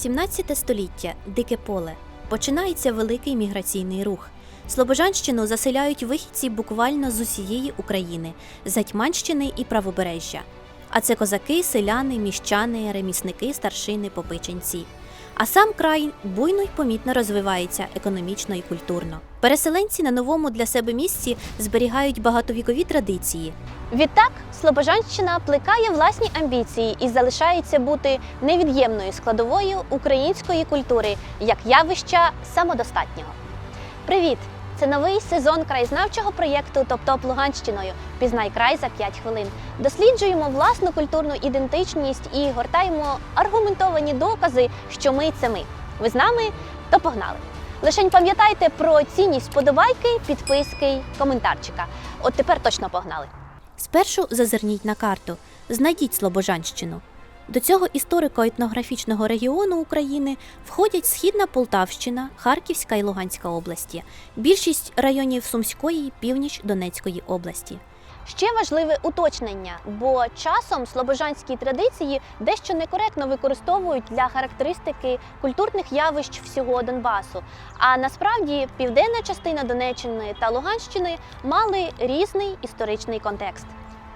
17 століття дике поле. Починається великий міграційний рух. Слобожанщину заселяють вихідці буквально з усієї України, Затьманщини і правобережжя. А це козаки, селяни, міщани, ремісники, старшини, попиченці. А сам край буйно й помітно розвивається економічно і культурно. Переселенці на новому для себе місці зберігають багатовікові традиції, Відтак, Слобожанщина плекає власні амбіції і залишається бути невід'ємною складовою української культури як явища самодостатнього. Привіт! Це новий сезон краєзнавчого проєкту Топ-Топ Луганщиною. Пізнай край за 5 хвилин. Досліджуємо власну культурну ідентичність і гортаємо аргументовані докази, що ми це ми. Ви з нами? То погнали! Лишень пам'ятайте про цінність подобайки, підписки, коментарчика. От тепер точно погнали. Спершу зазирніть на карту, знайдіть Слобожанщину. До цього історико-етнографічного регіону України входять Східна Полтавщина, Харківська і Луганська області, більшість районів Сумської, північ Донецької області. Ще важливе уточнення, бо часом слобожанські традиції дещо некоректно використовують для характеристики культурних явищ всього Донбасу. А насправді південна частина Донеччини та Луганщини мали різний історичний контекст.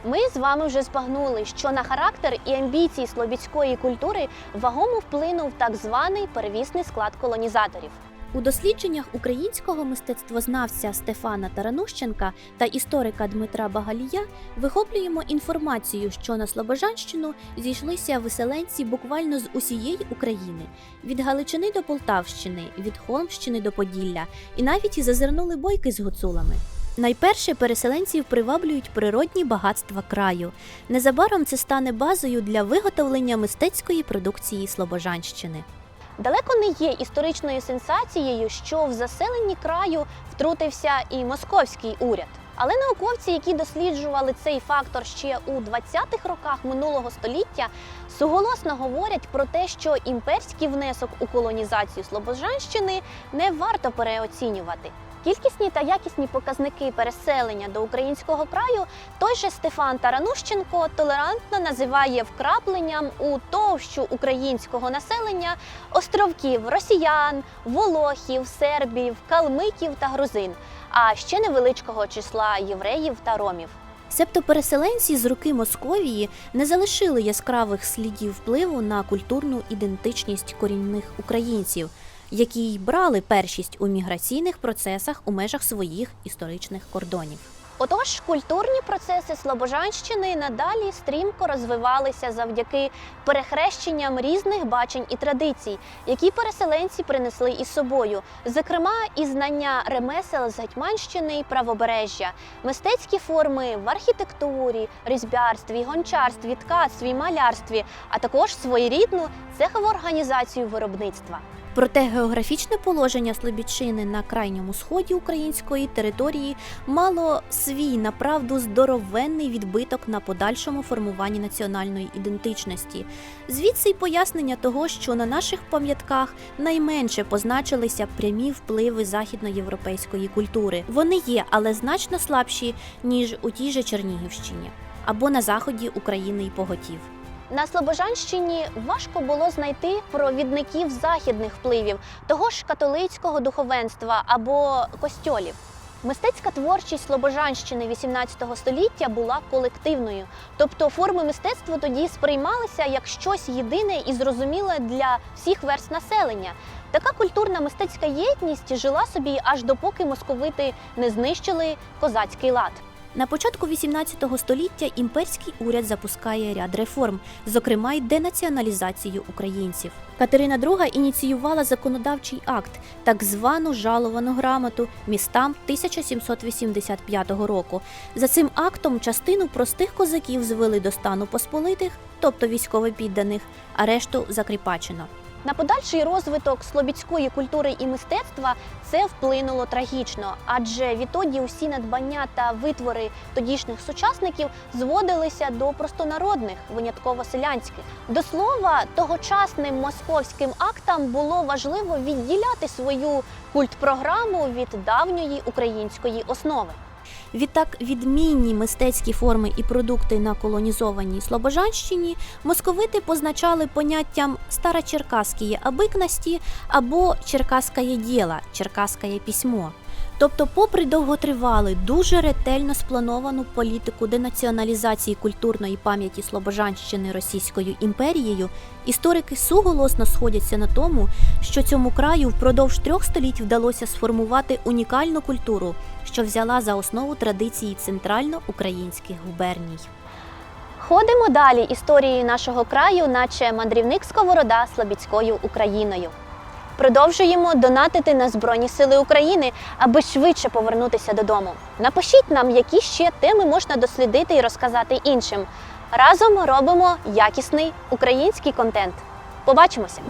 Ми з вами вже збагнули, що на характер і амбіції слобідської культури вагомо вплинув так званий перевісний склад колонізаторів. У дослідженнях українського мистецтвознавця Стефана Таранущенка та історика Дмитра Багалія вихоплюємо інформацію, що на Слобожанщину зійшлися виселенці буквально з усієї України від Галичини до Полтавщини, від Холмщини до Поділля, і навіть зазирнули бойки з гуцулами. Найперше переселенців приваблюють природні багатства краю. Незабаром це стане базою для виготовлення мистецької продукції Слобожанщини. Далеко не є історичною сенсацією, що в заселенні краю втрутився і московський уряд. Але науковці, які досліджували цей фактор ще у 20-х роках минулого століття, суголосно говорять про те, що імперський внесок у колонізацію Слобожанщини не варто переоцінювати. Кількісні та якісні показники переселення до українського краю той же Стефан Таранущенко толерантно називає вкрапленням у товщу українського населення островків росіян, волохів, сербів, калмиків та грузин, а ще невеличкого числа євреїв та ромів. Себто переселенці з руки Московії не залишили яскравих слідів впливу на культурну ідентичність корінних українців, які й брали першість у міграційних процесах у межах своїх історичних кордонів. Отож, культурні процеси Слобожанщини надалі стрімко розвивалися завдяки перехрещенням різних бачень і традицій, які переселенці принесли із собою, зокрема, і знання ремесел з Гетьманщини і правобережжя, мистецькі форми в архітектурі, різьбярстві, гончарстві, ткацтві, малярстві, а також своєрідну цехову організацію виробництва. Проте географічне положення Слобідчини на крайньому сході української території мало свій направду здоровенний відбиток на подальшому формуванні національної ідентичності. Звідси й пояснення того, що на наших пам'ятках найменше позначилися прямі впливи західноєвропейської культури. Вони є, але значно слабші ніж у тій же Чернігівщині або на заході України й поготів. На Слобожанщині важко було знайти провідників західних впливів, того ж католицького духовенства або костьолів. Мистецька творчість Слобожанщини XVIII століття була колективною, тобто форми мистецтва тоді сприймалися як щось єдине і зрозуміле для всіх верст населення. Така культурна мистецька єдність жила собі аж допоки московити не знищили козацький лад. На початку 18 століття імперський уряд запускає ряд реформ, зокрема й денаціоналізацію українців. Катерина II ініціювала законодавчий акт, так звану жаловану грамоту містам 1785 року. За цим актом частину простих козаків звели до стану посполитих, тобто військовопідданих, а решту закріпачено. На подальший розвиток слобідської культури і мистецтва це вплинуло трагічно, адже відтоді усі надбання та витвори тодішніх сучасників зводилися до простонародних, винятково селянських. До слова, тогочасним московським актам було важливо відділяти свою культпрограму від давньої української основи. Відтак, відмінні мистецькі форми і продукти на колонізованій Слобожанщині московити позначали поняттям старочеркаськіє абикності або Черкаскає діла, черкаське письмо. Тобто, попри довготривалу, дуже ретельно сплановану політику денаціоналізації культурної пам'яті Слобожанщини Російською імперією, історики суголосно сходяться на тому, що цьому краю впродовж трьох століть вдалося сформувати унікальну культуру, що взяла за основу традиції центрально-українських губерній. Ходимо далі історією нашого краю, наче мандрівник Сковорода Слобідською Україною. Продовжуємо донатити на Збройні Сили України, аби швидше повернутися додому. Напишіть нам, які ще теми можна дослідити і розказати іншим. Разом робимо якісний український контент. Побачимося!